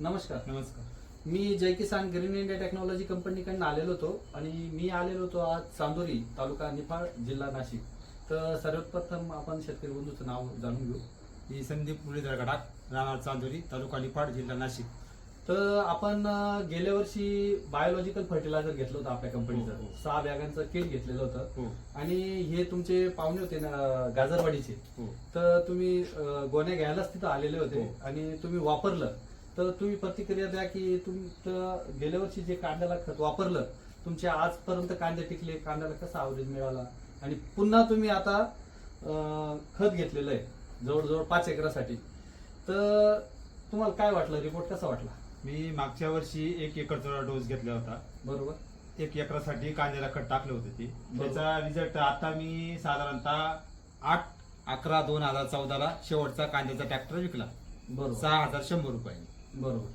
नमस्कार. नमस्कार. मी Jai Kisan green India technology कंपनीकडून आलेलो होतो आणि मी आलेलो होतो आज चांदोरी तालुका निफाड जिल्हा नाशिक. तर सर्वप्रथम आपण शेतकरी बंधूचं नाव जाणून घेऊ. मी संदीप मुरलीधर गडाख राहणार चांदोरी तालुका निफाड जिल्हा नाशिक. तर आपण अं, गेल्या वर्षी बायोलॉजिकल फर्टिलायझर घेतलं होतं आपल्या हो, हो. कंपनीचं सहा बॅगांचं किट घेतलेलं होतं. हो. आणि हे तुमचे पाहुणे होते ना अं, गाजरवाडीचे. हो. तर तुम्ही अं, गोण्या घ्यायलाच तिथं आलेले होते हो. आणि तुम्ही वापरलं. तर तुम्ही प्रतिक्रिया द्या की तुमचं गेल्या वर्षी जे कांद्याला खत वापरलं तुमचे आजपर्यंत कांदे टिकले कांद्याला कसा आवरेज मिळाला? आणि पुन्हा तुम्ही आता खत घेतलेलं आहे जवळजवळ पाच एकरासाठी. तर तुम्हाला काय वाटलं? रिपोर्ट कसा वाटला? मी मागच्या वर्षी एक एकरचा डोस घेतला होता. बरोबर. एक एकरासाठी कांद्याला खत टाकलं होतं ते. त्याचा रिझल्ट आता मी साधारणतः आठ अकरा दोन हजार चौदाला शेवटचा कांद्याचा ट्रॅक्टर विकला. बरोबर. सहा हजार शंभर रुपये बरोबर.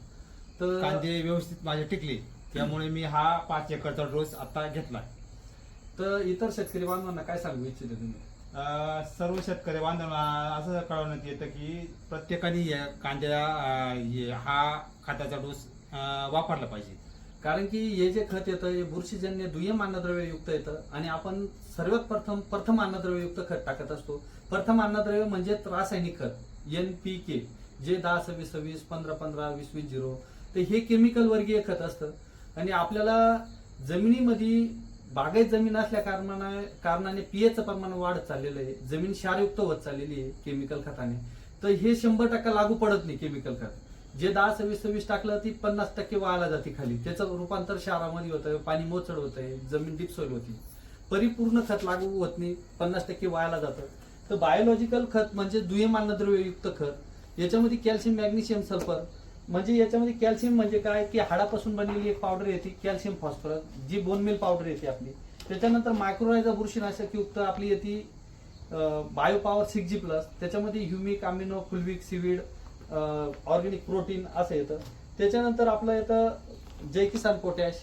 तर कांदे व्यवस्थित माझे टिकले. त्यामुळे मी हा पाच एकरचा डोस आता घेतला. तर इतर शेतकरी बांधवांना काय सांगू इच्छिते तुम्ही? अं, सर्व शेतकरी बांधवांना असं कळवण्यात येतं की प्रत्येकाने या कांद्या अं, हे- हा खताचा डोस अं, वापरला पाहिजे. कारण की हे जे खत येतं हे बुरशीजन्य दुय्यम अन्नद्रव्य युक्त येतं आणि आपण सर्वात प्रथम प्रथम अन्नद्रव्य युक्त खत टाकत असतो. प्रथम अन्नद्रव्य म्हणजे रासायनिक खत एन पी के जे दहा सव्वीस सव्वीस पंधरा पंधरा वीस वीस झिरो तर हे केमिकल वर्गीय खत असतं. आणि आपल्याला जमिनीमध्ये बागायत जमीन असल्या कारणाने कारणाने पीएचं प्रमाण वाढत चाललेलं आहे. जमीन क्षारयुक्त होत चाललेली आहे केमिकल खताने. तर हे शंभर टक्का लागू पडत नाही केमिकल खत. जे दहा सव्वीस सव्वीस टाकलं ती पन्नास टक्के वाळायला जाते खाली. त्याचं रूपांतर शहरामध्ये होतं पाणी मोचड होतंय जमीन डिपसोल होती. परिपूर्ण खत लागू होत नाही पन्नास टक्के वायाला जातं. तर बायोलॉजिकल खत म्हणजे दुय्यम अन्नद्रव्ययुक्त खत. याच्यामध्ये कॅल्शियम मॅग्नेशियम सल्फर म्हणजे याच्यामध्ये कॅल्शियम म्हणजे काय? की हाडापासून बनलेली एक पावडर येते कॅल्शियम फॉस्फरस जी बोनमेल पावडर येते आपली. त्याच्यानंतर मायक्रोरायझा बुरशीनाशक युक्त आपली येते बायो पॉवर सिक्स जी प्लस त्याच्यामध्ये humic amino fulvic seaweed organic protein असं येतं. त्याच्यानंतर आपलं येतं जय किसान पोटॅश.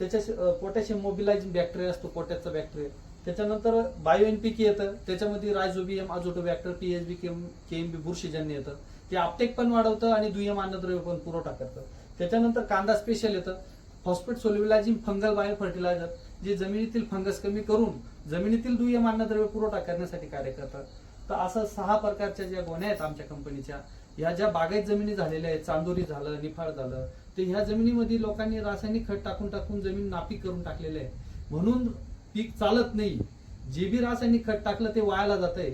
त्याच्या पोटॅशियम मोबिलायझिंग बॅक्टेरिया असतो पोटॅशचा बॅक्टेरिया त्याच्यानंतर बायो एन पी के येतं. त्याच्यामध्ये rhizobium azotobacter PH B KM K M B बुरशीजन्य येतं. ते आपटेक पण वाढवतं आणि दुय्यम अन्नद्रव्य पण पुरवठा करतं. त्याच्यानंतर कांदा स्पेशल येतं. Phosphate solubilizing fungal bio fertilizer जे जमिनीतील फंगस कमी करून जमिनीतील दुय्यम अन्नद्रव्य पुरवठा करण्यासाठी कार्य करतात तर असं सहा प्रकारच्या ज्या गोण्या आहेत आमच्या कंपनीच्या ह्या ज्या बागायत जमिनी झालेल्या आहेत चांदोरी झालं निफाड झालं तर ह्या जमिनीमध्ये लोकांनी रासायनिक खत टाकून टाकून जमीन नापीक करून टाकलेलं आहे. म्हणून पीक चालत नाही. जे बी रासायनिक खत टाकलं ते वायाला जात आहे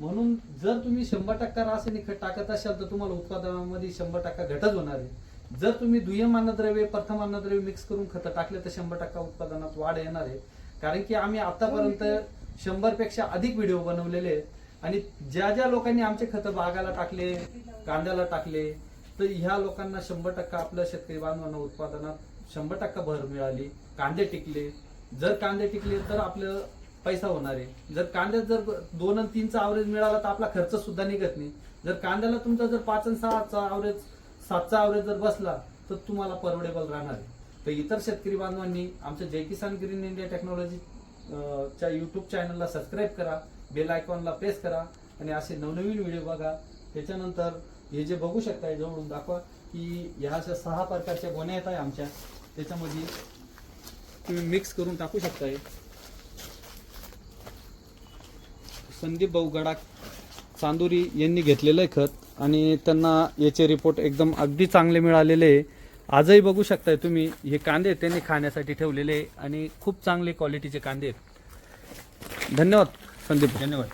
म्हणून जर तुम्ही शंभर टक्का रासायनिक खत टाकत असाल तर तुम्हाला उत्पादनामध्ये शंभर टक्का घटच होणार आहे. जर तुम्ही दुय्यम अन्नद्रव्य प्रथम अन्नद्रव्य मिक्स करून खतं टाकले तर शंभर टक्का उत्पादनात वाढ येणार आहे. कारण की आम्ही आतापर्यंत शंभरपेक्षा अधिक व्हिडिओ बनवलेले आहेत. आणि ज्या ज्या लोकांनी आमचे खतं बागाला टाकले कांद्याला टाकले तर ह्या लोकांना शंभर टक्का आपल्या शेतकरी बांधवांना उत्पादनात शंभर टक्का भर मिळाली. कांदे टिकले. जर कांदे टिकले तर आपलं पैसा होणार आहे. जर कांद्यात जर दोन आणि तीनचा आवरेज मिळाला तर आपला खर्च सुद्धा निघत नाही. जर कांद्याला तुमचा जर पाच आणि सहाचा आवरेज सातचा आवरेज जर बसला तर तुम्हाला परवडेबल राहणार आहे. तर इतर शेतकरी बांधवांनी आमच्या Jai Kisan green India technology च्या युट्यूब चॅनलला सबस्क्राईब करा बेल आयकॉनला प्रेस करा आणि असे नवनवीन व्हिडिओ बघा. त्याच्यानंतर हे जे बघू शकताय जवळून दाखवा की ह्या अशा सहा प्रकारच्या गोण्या येत आहे आमच्या. त्याच्यामध्ये तुम्ही मिक्स करून टाकू शकताय. संदीप भाऊ गडाख चांदुरी यांनी घेतलेलं आहे खत आणि त्यांना याचे रिपोर्ट एकदम अगदी चांगले मिळालेले आहे. आजही बघू शकताय तुम्ही हे कांदे त्यांनी खाण्यासाठी ठेवलेले आहे आणि खूप चांगले क्वालिटीचे कांदे आहेत. धन्यवाद संदीप धन्यवाद.